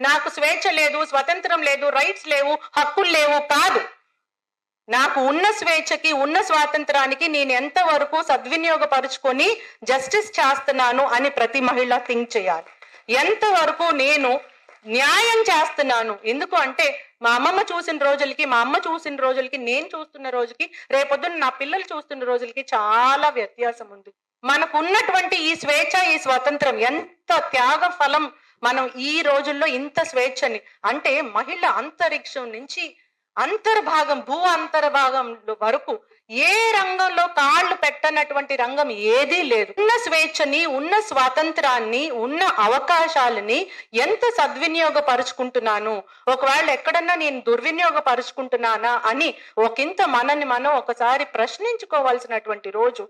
నాకు స్వేచ్ఛ లేదు స్వతంత్రం లేదు రైట్స్ లేవు హక్కులు లేవు కాదు. నాకు ఉన్న స్వేచ్ఛకి ఉన్న స్వాతంత్రానికి నేను ఎంతవరకు సద్వినియోగపరుచుకొని జస్టిస్ చేస్తున్నాను అని ప్రతి మహిళ థింక్ చేయాలి. ఎంతవరకు నేను న్యాయం చేస్తున్నాను? ఎందుకు అంటే మా అమ్మమ్మ చూసిన రోజులకి మా అమ్మ చూసిన రోజులకి నేను చూస్తున్న రోజుకి రేపొద్దున నా పిల్లలు చూస్తున్న రోజులకి చాలా వ్యత్యాసం ఉంది. మనకు ఉన్నటువంటి ఈ స్వేచ్ఛ ఈ స్వాతంత్రం ఎంత త్యాగ ఫలం మనం ఈ రోజుల్లో ఇంత స్వేచ్ఛని అంటే మహిళ అంతరిక్షం నుంచి అంతర్భాగం భూ అంతర్భాగం వరకు ఏ రంగంలో కాళ్ళు పెట్టనటువంటి రంగం ఏదీ లేదు. ఉన్న స్వేచ్ఛని ఉన్న స్వాతంత్రాన్ని ఉన్న అవకాశాలని ఎంత సద్వినియోగపరుచుకుంటున్నాను? ఒకవేళ ఎక్కడన్నా నేను దుర్వినియోగపరుచుకుంటున్నానా అని ఒకంత మనని మనం ఒకసారి ప్రశ్నించుకోవాల్సినటువంటి రోజు.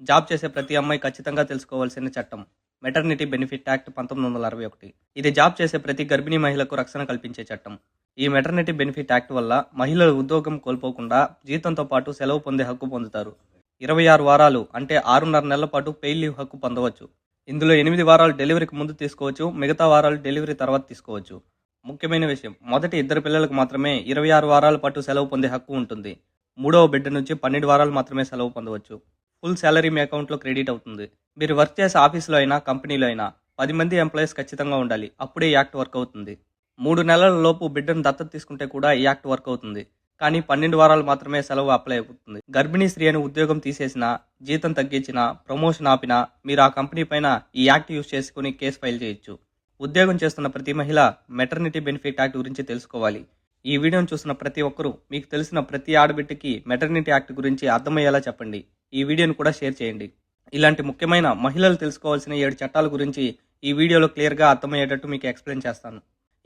జాబ్ చేసే ప్రతి అమ్మాయి ఖచ్చితంగా తెలుసుకోవాల్సిన చట్టం. మెటర్నిటీ బెనిఫిట్ యాక్ట్ పంతొమ్మిది వందల అరవై ఒకటి. ఇది జాబ్ చేసే ప్రతి గర్భిణీ మహిళకు రక్షణ కల్పించే చట్టం. ఈ మెటర్నిటీ బెనిఫిట్ యాక్ట్ వల్ల మహిళలు ఉద్యోగం కోల్పోకుండా జీతంతో పాటు సెలవు పొందే హక్కు పొందుతారు. ఇరవై ఆరు వారాలు అంటే ఆరున్నర నెలల పాటు పెయిడ్ లీవ్ హక్కు పొందవచ్చు. ఇందులో ఎనిమిది వారాలు డెలివరీకి ముందు తీసుకోవచ్చు మిగతా వారాలు డెలివరీ తర్వాత తీసుకోవచ్చు. ముఖ్యమైన విషయం మొదటి ఇద్దరు పిల్లలకు మాత్రమే ఇరవై ఆరు వారాల పాటు సెలవు పొందే హక్కు ఉంటుంది. మూడవ బిడ్డ నుంచి పన్నెండు వారాలు మాత్రమే సెలవు పొందవచ్చు. ఫుల్ శాలరీ మీ అకౌంట్లో క్రెడిట్ అవుతుంది. మీరు వర్క్ చేసే ఆఫీస్లో అయినా కంపెనీలో అయినా పది మంది ఎంప్లాయీస్ ఖచ్చితంగా ఉండాలి. అప్పుడే ఈ యాక్ట్ వర్క్ అవుతుంది. మూడు నెలల లోపు బిడ్డను దత్తత తీసుకుంటే కూడా ఈ యాక్ట్ వర్క్ అవుతుంది. కానీ పన్నెండు వారాలు మాత్రమే సెలవు అప్లై అవుతుంది. గర్భిణీ స్త్రీ అని ఉద్యోగం తీసేసినా జీతం తగ్గించినా ప్రమోషన్ ఆపినా మీరు ఆ కంపెనీ పైన ఈ యాక్ట్ యూజ్ చేసుకుని కేసు ఫైల్ చేయొచ్చు. ఉద్యోగం చేస్తున్న ప్రతి మహిళ మెటర్నిటీ బెనిఫిట్ యాక్ట్ గురించి తెలుసుకోవాలి. ఈ వీడియోను చూసిన ప్రతి ఒక్కరూ మీకు తెలిసిన ప్రతి ఆడబిడ్డకి మెటర్నిటీ యాక్ట్ గురించి అర్థమయ్యేలా చెప్పండి. ఈ వీడియోను కూడా షేర్ చేయండి. ఇలాంటి ముఖ్యమైన మహిళలు తెలుసుకోవాల్సిన ఏడు చట్టాల గురించి ఈ వీడియోలో క్లియర్గా అర్థమయ్యేటట్టు మీకు ఎక్స్ప్లెయిన్ చేస్తాను.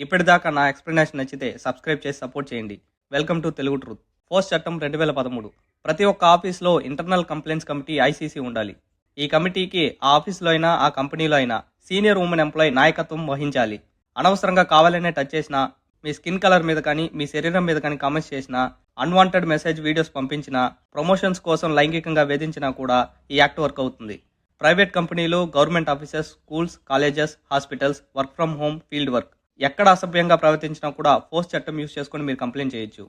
ఇప్పటిదాకా నా ఎక్స్ప్లెనేషన్ నచ్చితే సబ్స్క్రైబ్ చేసి సపోర్ట్ చేయండి. Welcome to Telugu truth post చట్టం రెండు వేల పదమూడు. ప్రతి ఒక్క ఆఫీస్లో ఇంటర్నల్ కంప్లైంట్స్ కమిటీ ఐసీసీ ఉండాలి. ఈ కమిటీకి ఆ ఆఫీస్లో అయినా ఆ కంపెనీలో అయినా సీనియర్ ఉమెన్ ఎంప్లాయ్ నాయకత్వం వహించాలి. అనవసరంగా కావాలనే టచ్ చేసినా మీ స్కిన్ కలర్ మీద కానీ మీ శరీరం మీద కానీ కామెంట్స్ చేసినా అన్వాంటెడ్ మెసేజ్ వీడియోస్ పంపించినా ప్రమోషన్స్ కోసం లైంగికంగా వేధించినా కూడా ఈ యాక్ట్ వర్క్ అవుతుంది. ప్రైవేట్ కంపెనీలు government offices schools colleges hospitals work from home field work ఎక్కడ అసభ్యంగా ప్రవర్తించినా కూడా ఫోర్స్ చట్టం యూస్ చేసుకొని మీరు కంప్లైంట్ చేయొచ్చు.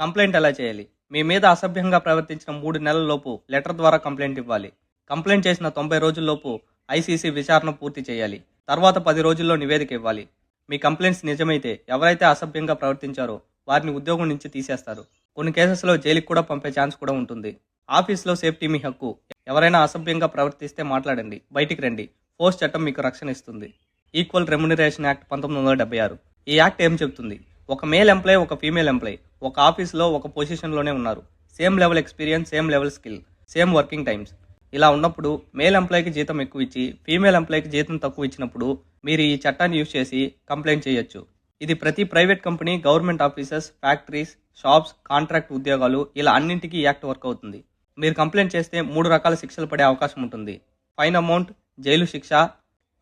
కంప్లైంట్ ఎలా చేయాలి? మీ మీద అసభ్యంగా ప్రవర్తించిన మూడు నెలల లోపు లెటర్ ద్వారా కంప్లైంట్ ఇవ్వాలి. కంప్లైంట్ చేసిన తొంభై రోజుల్లోపు ఐసీసీ విచారణ పూర్తి చేయాలి. తర్వాత పది రోజుల్లో నివేదిక ఇవ్వాలి. మీ కంప్లైంట్స్ నిజమైతే ఎవరైతే అసభ్యంగా ప్రవర్తించారో వారిని ఉద్యోగం నుంచి తీసేస్తారు. కొన్ని కేసెస్లో జైలుకి కూడా పంపే ఛాన్స్ కూడా ఉంటుంది. ఆఫీస్లో సేఫ్టీ మీ హక్కు. ఎవరైనా అసభ్యంగా ప్రవర్తిస్తే మాట్లాడండి. బయటికి రండి. ఫోర్స్ చట్టం మీకు రక్షణ ఇస్తుంది. ఈక్వల్ రెమ్యునరేషన్ యాక్ట్ పంతొమ్మిది వందల డెబ్బై ఆరు. ఈ యాక్ట్ ఏం చెబుతుంది ఒక మేల్ ఎంప్లాయ్ ఒక ఫీమేల్ ఎంప్లాయ్ ఒక ఆఫీస్లో ఒక పొజిషన్లోనే ఉన్నారు. Same level experience same level skill same working times. ఇలా ఉన్నప్పుడు మేల్ ఎంప్లాయ్కి జీతం ఎక్కువ ఇచ్చి ఫీమేల్ ఎంప్లాయ్కి జీతం తక్కువ ఇచ్చినప్పుడు మీరు ఈ చట్టాన్ని యూజ్ చేసి కంప్లైంట్ చేయొచ్చు. ఇది ప్రతి private company government offices factories shops contract ఉద్యోగాలు ఇలా అన్నింటికీ యాక్ట్ వర్క్ అవుతుంది. మీరు కంప్లైంట్ చేస్తే మూడు రకాల శిక్షలు పడే అవకాశం ఉంటుంది. ఫైన్ అమౌంట్ జైలు శిక్ష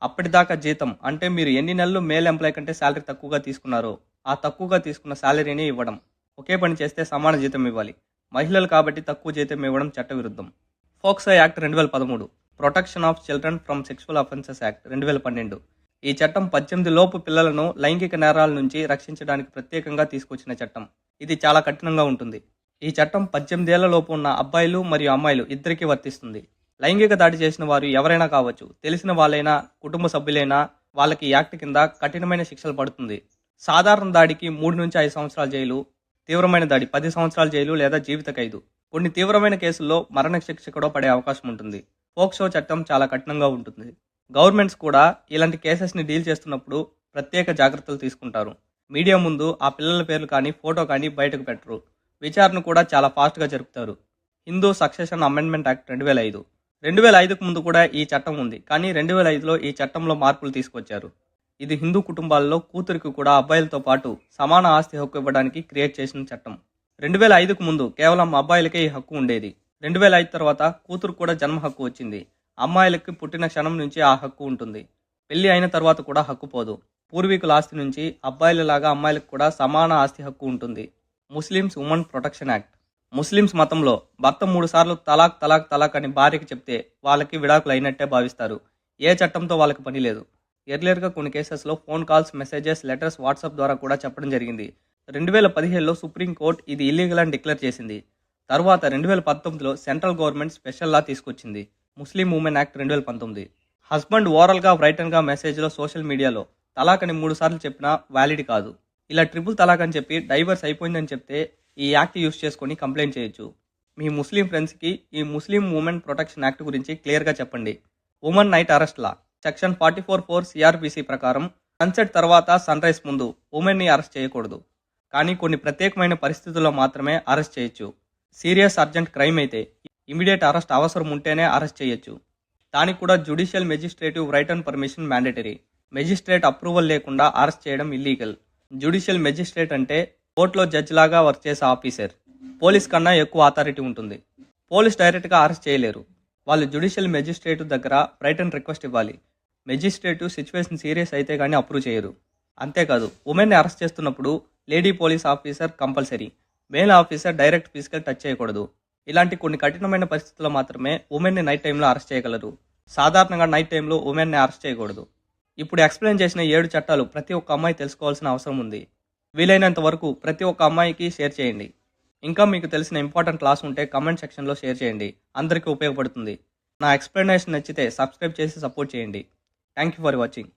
అప్పటిదాకా జీతం అంటే మీరు ఎన్ని నెలలు మేల్ ఎంప్లాయ్ కంటే శాలరీ తక్కువగా తీసుకున్నారో ఆ తక్కువగా తీసుకున్న శాలరీని ఇవ్వడం. ఒకే పని చేస్తే సమాన జీతం ఇవ్వాలి. మహిళలు కాబట్టి తక్కువ జీతం ఇవ్వడం చట్టవిరుద్ధం. ఫోక్సో యాక్ట్ రెండు వేల పదమూడు. Protection of children from sexual offences act రెండు వేల పన్నెండు. ఈ చట్టం పద్దెనిమిది లోపు పిల్లలను లైంగిక నేరాల నుంచి రక్షించడానికి ప్రత్యేకంగా తీసుకొచ్చిన చట్టం. ఇది చాలా కఠినంగా ఉంటుంది. ఈ చట్టం పద్దెనిమిదేళ్ళ లోపు ఉన్న అబ్బాయిలు మరియు అమ్మాయిలు ఇద్దరికీ వర్తిస్తుంది. లైంగిక దాడి చేసిన వారు ఎవరైనా కావచ్చు తెలిసిన వాళ్ళైనా కుటుంబ సభ్యులైనా వాళ్ళకి యాక్ట్ కింద కఠినమైన శిక్షలు పడుతుంది. సాధారణ దాడికి మూడు నుంచి ఐదు సంవత్సరాల జైలు తీవ్రమైన దాడి పది సంవత్సరాల జైలు లేదా జీవిత ఖైదు. కొన్ని తీవ్రమైన కేసుల్లో మరణ శిక్ష కూడా పడే అవకాశం ఉంటుంది. పోక్సో చట్టం చాలా కఠినంగా ఉంటుంది. గవర్నమెంట్స్ కూడా ఇలాంటి కేసెస్ని డీల్ చేస్తున్నప్పుడు ప్రత్యేక జాగ్రత్తలు తీసుకుంటారు. మీడియా ముందు ఆ పిల్లల పేర్లు కానీ ఫోటో కానీ బయటకు పెట్టరు. విచారణ కూడా చాలా ఫాస్ట్గా జరుపుతారు. హిందూ సక్సెషన్ అమెండ్మెంట్ యాక్ట్ రెండు వేల ఐదు. రెండు వేల ఐదుకు ముందు కూడా ఈ చట్టం ఉంది. కానీ రెండు వేల ఐదులో ఈ చట్టంలో మార్పులు తీసుకొచ్చారు. ఇది హిందూ కుటుంబాల్లో కూతురికి కూడా అబ్బాయిలతో పాటు సమాన ఆస్తి హక్కు ఇవ్వడానికి క్రియేట్ చేసిన చట్టం. రెండు వేల ఐదుకు ముందు కేవలం అబ్బాయిలకే ఈ హక్కు ఉండేది. రెండు వేల ఐదు తర్వాత కూతురు కూడా జన్మ హక్కు వచ్చింది. అమ్మాయిలకి పుట్టిన క్షణం నుంచి ఆ హక్కు ఉంటుంది. పెళ్ళి అయిన తర్వాత కూడా హక్కు పోదు. పూర్వీకుల ఆస్తి నుంచి అబ్బాయిలలాగా అమ్మాయిలకు కూడా సమాన ఆస్తి హక్కు ఉంటుంది. Muslims women protection act. Muslims మతంలో భర్త మూడు సార్లు తలాక్ తలాక్ తలాక్ అని భార్యకి చెప్తే వాళ్ళకి విడాకులు అయినట్టే భావిస్తారు. ఏ చట్టంతో వాళ్ళకి పని లేదు. ఎర్లియర్గా కొన్ని కేసెస్లో phone calls messages letters WhatsApp ద్వారా కూడా చెప్పడం జరిగింది. రెండు వేల పదిహేడులో సుప్రీంకోర్టు ఇది ఇల్లీగల్ అని డిక్లేర్ చేసింది. తర్వాత రెండు వేల పంతొమ్మిదిలో సెంట్రల్ గవర్నమెంట్ స్పెషల్ లా తీసుకొచ్చింది. ముస్లిం ఉమెన్ యాక్ట్ రెండు వేల పంతొమ్మిది. హస్బెండ్ ఓరల్గా రైటన్గా మెసేజ్లో సోషల్ మీడియాలో తలాక్ అని మూడు సార్లు చెప్పినా వ్యాలిడ్ కాదు. ఇలా ట్రిపుల్ తలాక్ అని చెప్పి డైవర్స్ అయిపోయిందని చెప్తే ఈ యాక్ట్ యూస్ చేసుకొని కంప్లైంట్ చేయొచ్చు. మీ ముస్లిం ఫ్రెండ్స్కి ఈ ముస్లిం ఉమెన్ ప్రొటెక్షన్ యాక్ట్ గురించి క్లియర్గా చెప్పండి. Women night arrest law. Section forty four four CrPC ప్రకారం సన్సెట్ తర్వాత సన్ రైజ్ ముందు ఉమెన్ని అరెస్ట్ చేయకూడదు. కానీ కొన్ని ప్రత్యేకమైన పరిస్థితుల్లో మాత్రమే అరెస్ట్ చేయొచ్చు. సీరియస్ అర్జెంట్ క్రైమ్ అయితే ఇమీడియట్ అరెస్ట్ అవసరం ఉంటేనే అరెస్ట్ చేయొచ్చు. దానికి కూడా judicial magistrative write and permission mandatory. Magistrate approval లేకుండా అరెస్ట్ చేయడం ఇల్లీగల్. జ్యుడిషియల్ మెజిస్ట్రేట్ అంటే కోర్టులో జడ్జ్ లాగా వర్క్ చేసే ఆఫీసర్. పోలీస్ కన్నా ఎక్కువ అథారిటీ ఉంటుంది. పోలీస్ డైరెక్ట్గా అరెస్ట్ చేయలేరు. వాళ్ళు జ్యుడిషియల్ మెజిస్ట్రేట్ దగ్గర రైట్ అండ్ రిక్వెస్ట్ ఇవ్వాలి. మెజిస్ట్రేటివ్ సిచ్యువేషన్ సీరియస్ అయితే కానీ అప్రూవ్ చేయరు. అంతేకాదు ఉమెన్ని అరెస్ట్ చేస్తున్నప్పుడు lady police officer compulsory. Male officer direct physical touch చేయకూడదు. ఇలాంటి కొన్ని కఠినమైన పరిస్థితుల్లో మాత్రమే ఉమెన్ని నైట్ టైంలో అరెస్ట్ చేయగలరు. సాధారణంగా నైట్ టైంలో ఉమెన్ని అరెస్ట్ చేయకూడదు. ఇప్పుడు ఎక్స్ప్లెయిన్ చేసిన ఏడు చట్టాలు ప్రతి ఒక్క అమ్మాయి తెలుసుకోవాల్సిన అవసరం ఉంది. వీలైనంత వరకు ప్రతి ఒక్క అమ్మాయికి షేర్ చేయండి. ఇంకా మీకు తెలిసిన ఇంపార్టెంట్ క్లాస్ ఉంటే కమెంట్ సెక్షన్లో షేర్ చేయండి. అందరికీ ఉపయోగపడుతుంది. నా ఎక్స్ప్లెనేషన్ నచ్చితే సబ్స్క్రైబ్ చేసి సపోర్ట్ చేయండి. Thank you for watching.